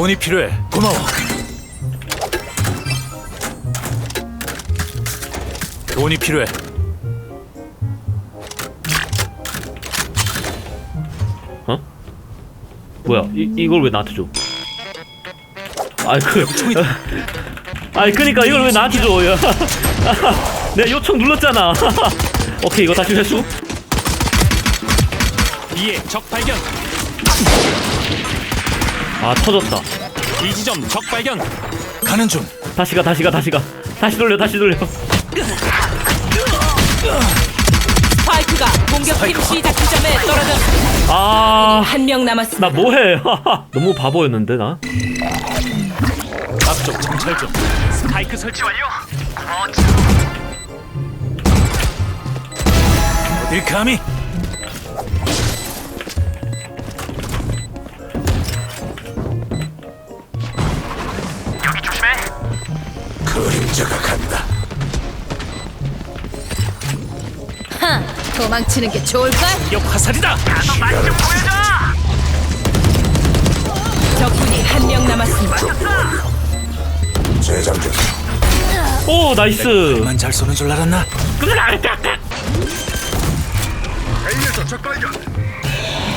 돈이 필요해. 고마워. 돈이 필요해. 어? 뭐야? 이 이걸 왜 나한테 줘? 아이 그 아이 그니까 이걸 왜 나한테 줘? 야. 내가 요청 눌렀잖아. 오케이 이거 다시 회수. B의 적 발견. 아 터졌다. B 지점 적 발견. 가는 중. 다시 가 다시 가 다시 가. 다시 돌려 다시 돌려. 스파이크가 공격팀 시작 지점에 떨어졌습니다. 아. 한명 남았습니다. 나 뭐해? 너무 바보였는데 나. 앞쪽 정찰 중. 스파이크 설치 완료. 어딜 감히? 도망치는 게 좋을걸? 역 화살이다. 적군이 한 명 남았습니다. 재장전. 오 나이스. 만잘 쏘는 줄 알았나?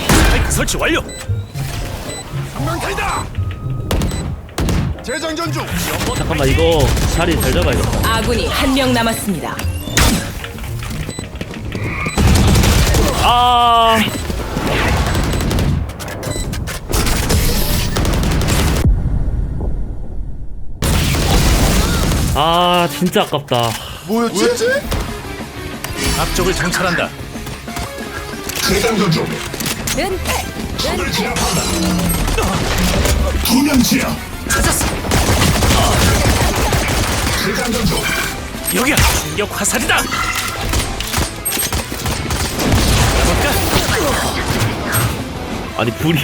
스파이크 설치 완료. 상망탄이다. 재장전 중. 잠깐만 이거 자리 잘 잡아야겠다. 아군이 한 명 남았습니다. 아. 아 진짜 아깝다. 뭐였지? 앞쪽을 정찰한다. 재장전 중. 은퇴. 두명치야. 찾았어. 재장전 중. 여기야. 충격 화살이다. 아니 불이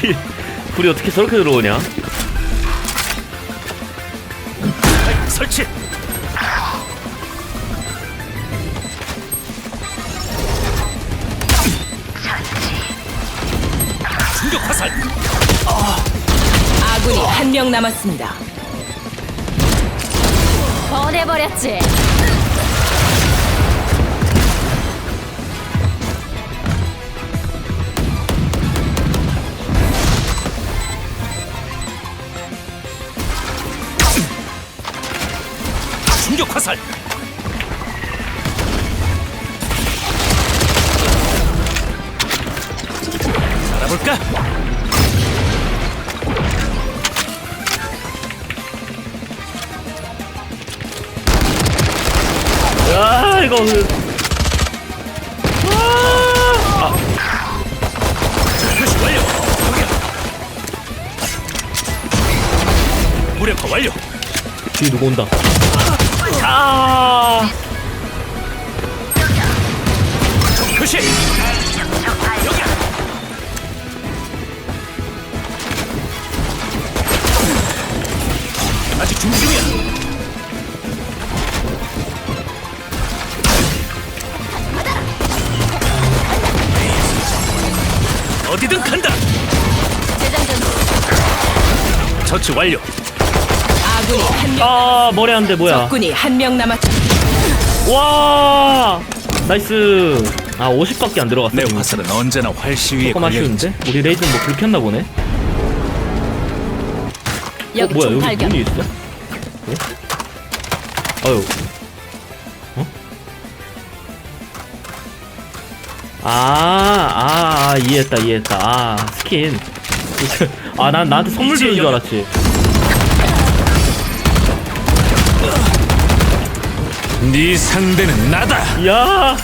불이 어떻게 저렇게 들어오냐? 설치. 충격 화살. 아군이 한 명 남았습니다. 보내버렸지. 충격 화살. 알아볼까? 아 이거 그- 아, 완료. 무력화. 뒤에 누구 온다. 아적 표시. 여기야. 아직 준비 중이야. 어디든 간다. 처치 완료. 아군이 한 명. 아, 머리 안돼 뭐야? 적군이 한 명 남았습니다. 와 나이스. 아 50밖에 안 들어갔어. 내 화살은 언제나 활시 위에 조금 걸려 아쉬운데? 우리 레이드는 뭐 불켰나 보네. 어 여기 뭐야 총 여기 발견. 문이 있어? 어? 아유. 어? 아, 아, 아, 이해했다, 이해했다. 아, 스킨. 아, 난 나한테 선물 주는 줄 알았지. 네 상대는 나다. 야,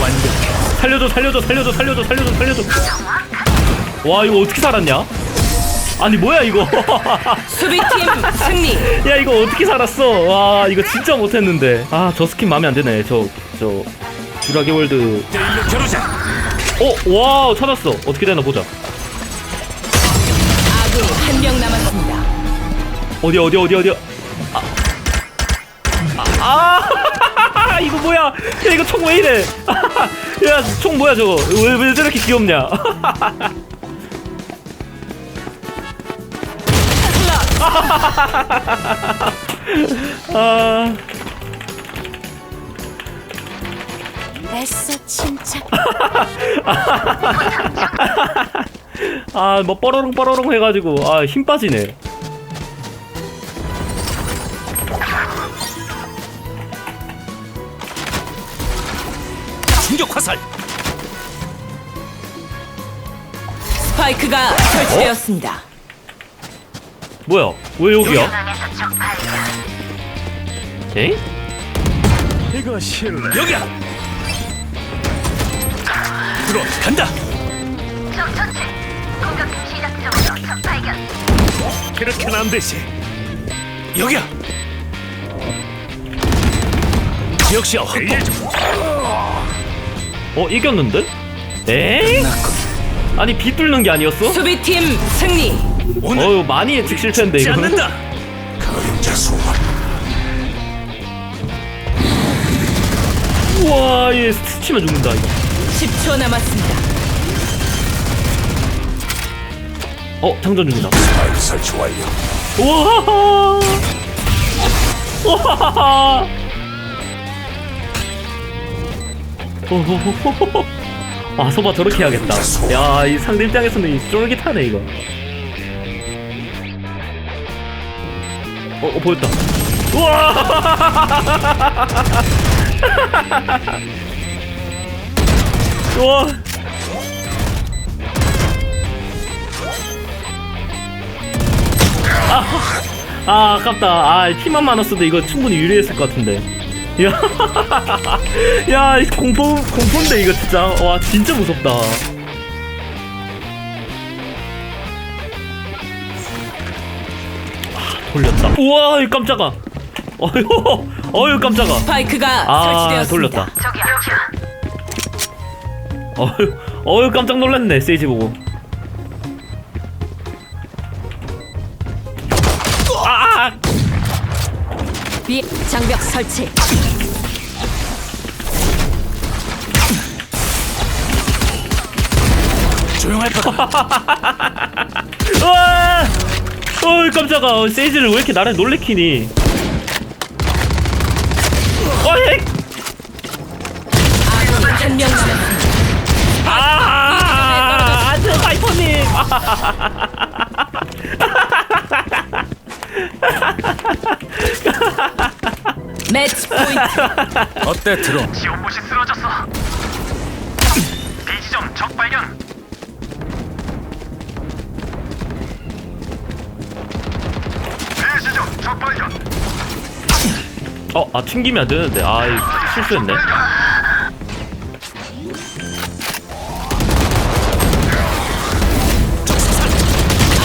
완벽해. 살려줘, 살려줘, 살려줘, 살려줘, 살려줘, 살려줘. 와, 이거 어떻게 살았냐? 아니, 뭐야, 이거. 수비팀 승리. 야, 이거 어떻게 살았어? 와, 이거 진짜 못했는데. 아, 저 스킨 마음에 안 드네. 저, 저, 듀라기 월드. 겨루자. 어, 와, 찾았어. 어떻게 되나 보자. 아군이 한명 남았습니다. 어디, 어디, 어디, 어디. 아, 아, 아 이거 뭐야? 야, 이거 총 왜 이래? 야, 총 뭐야, 저거? 왜, 왜 저렇게 귀엽냐? 아, 애써 침착. 아, 뭐 뻐러롱 뻐러롱 해가지고 아, 힘 빠지네. 스파이크가 설치되었습니다. 뭐야? 왜 여기야? 에이? 이거 실례. 여기야. 들어 간다. 그렇게는 안 되지. 여기야. 역시 헛보. 어, 이겼는데? 에이? 아니, 비 뚫는 게 아니었어? 수비팀 승리. 오늘 어휴, 많이 예측 실패인데, 이거. 않는다. 그림자 소환. 우와, 얘 스치면 죽는다, 이거. 10초 남았습니다. 어, 장전 중이다. 스파이크 설치 완료. 우와! 우와! 호호호호호. 아, 소바 저렇게 해야겠다. 야, 이 상대 입장에서는 이 쫄깃하네, 이거. 어, 어 보였다. 우와! 우와! 아 아깝다 아 피만 많았어도 이거 충분히 유리했을 것 같은데 야, 야, 이 공포, 공포인데, 이거 진짜. 와, 진짜 무섭다. 아, 돌렸다. 우와, 이 깜짝아. 어휴, 어휴, 깜짝아. 스파이크가 아, 설치되었습니다. 돌렸다. 어휴, 어휴, 깜짝 놀랐네, 세이지 보고. 비 장벽 설치. 조용할 거다. 와! 어이 깜짝아 어, 세이지를 왜 이렇게 나를 놀래키니 어이 한명 남았습니다. 아 안돼 파이퍼님 매치 포인트. 어때 드론? 지원봇이 쓰러졌어. B지점 적 발견. B지점 적 발견. 어 아 튕기면 안 되는데 아 이, 실수했네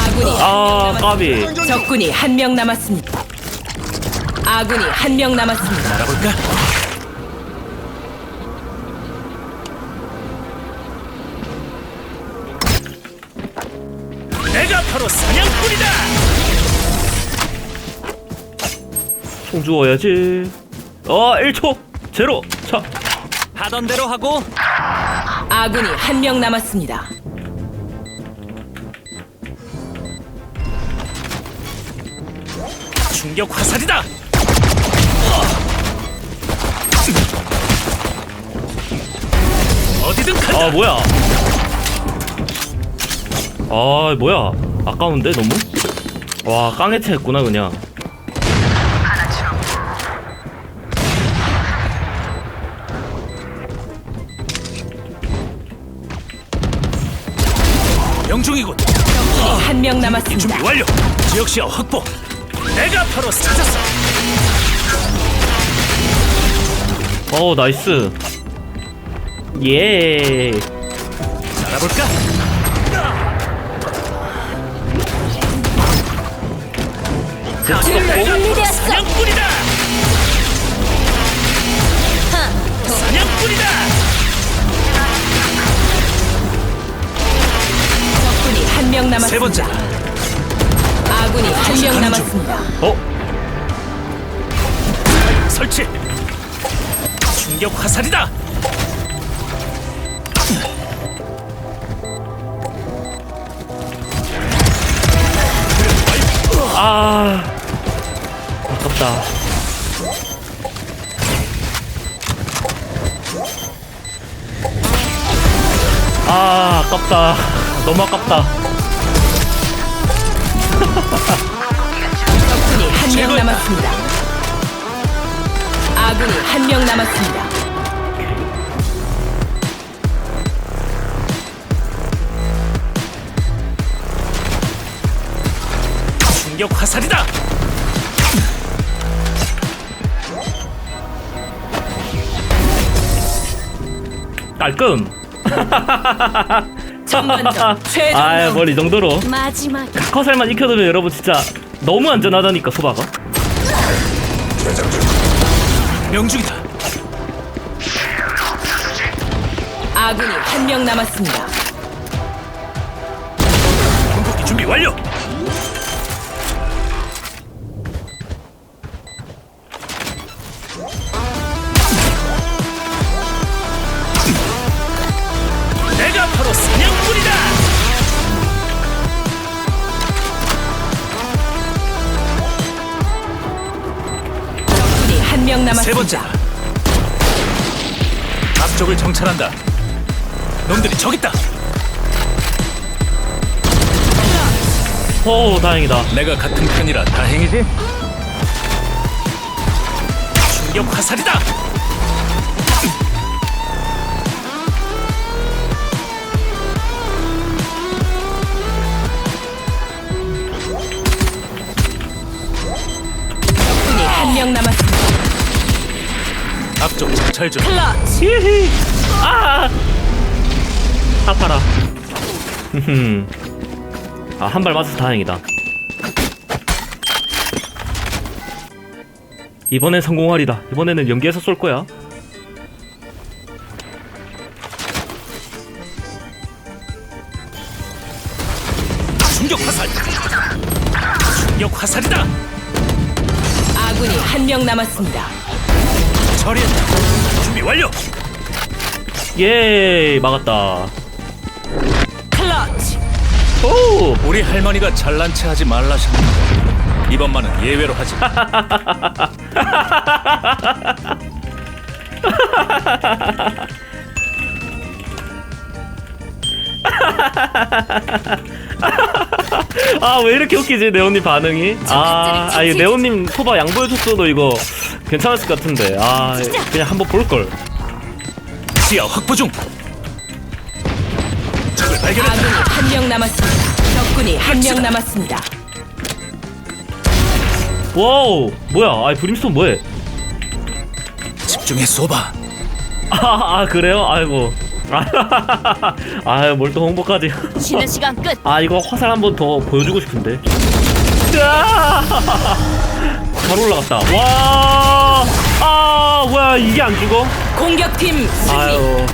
아군이 아 까비 적군이 한 명 남았습니다. 아군이 한 명 남았습니다. 알아볼까? 내가 바로 사냥꾼이다. 총 주워야지 어 1초 제로 자 하던 대로 하고 아군이 한 명 남았습니다. 충격 화살이다. 어디든 간다. 아 뭐야 아 뭐야 아까운데 너무 와 깡해체 했구나 그냥 명중이군. 한명 준비 남았습니다. 완료. 지역 시야 확보. 내가 바로 찾았어. 어 나이스 예 알아볼까? 사냥꾼이다. 하. 사냥꾼이다. 적군이 한 명세 번째. 남았습니다. 아군이 한 명. 남았습니다. 어? 설치. 충격 화살이다. 너무 아깝다. 적군이 한명 제거했다. 남았습니다. 아군이 한 명 남았습니다. 충격 화살이다. 깔끔. 전반전 최종 아, 라운드. 뭘이 정도로. 마지막 커살만 익혀두면 여러분 진짜 너무 안전하다니까 소바가. 명중이다. 아군이 한 명 남았습니다. 공격기 준비 완료. 세 번째. 남았습니다. 앞쪽을 정찰한다. 놈들이 저기 있다. 오, 다행이다. 내가 같은 편이라 다행이지. 충격 화살이다. 적군이 한 명 남았습니다. 정찰 중. 클러치. 히히. 아. 아파라. 흠. 아, 한 발 맞아서 다행이다. 이번엔 성공하리다. 이번에는 연기해서 쏠 거야. 충격 화살. 충격 화살이다. 아군이 한 명 남았습니다. 처리했다. 준비 완료. 예, 막았다. 클러치. 오! 우리 할머니가 잘난 체 하지 말라셨는데 이번만은 예외로 하지. 아, 왜 이렇게 웃기지, 네오님 반응이? 아, 아니, 네오님 소바 양보해줬어도 이거 괜찮았을 것 같은데. 아, 그냥 한번 볼걸. 시야 확보 중. 적을 발견했다. 아군이 한 명 남았습니다. 적군이 한 명 남았습니다. 와우, 뭐야, 아이, 브림스톤 뭐해? 집중해 쏘봐. 아, 아 그래요? 아이고. 아유, 뭘 또 홍보까지. 쉬는 시간 끝 아, 이거 화살 한 번 더 보여주고 싶은데. 으아! 잘 올라갔다. 와! 아, 뭐야, 이게 안 죽어? 공격팀 승리. 아유.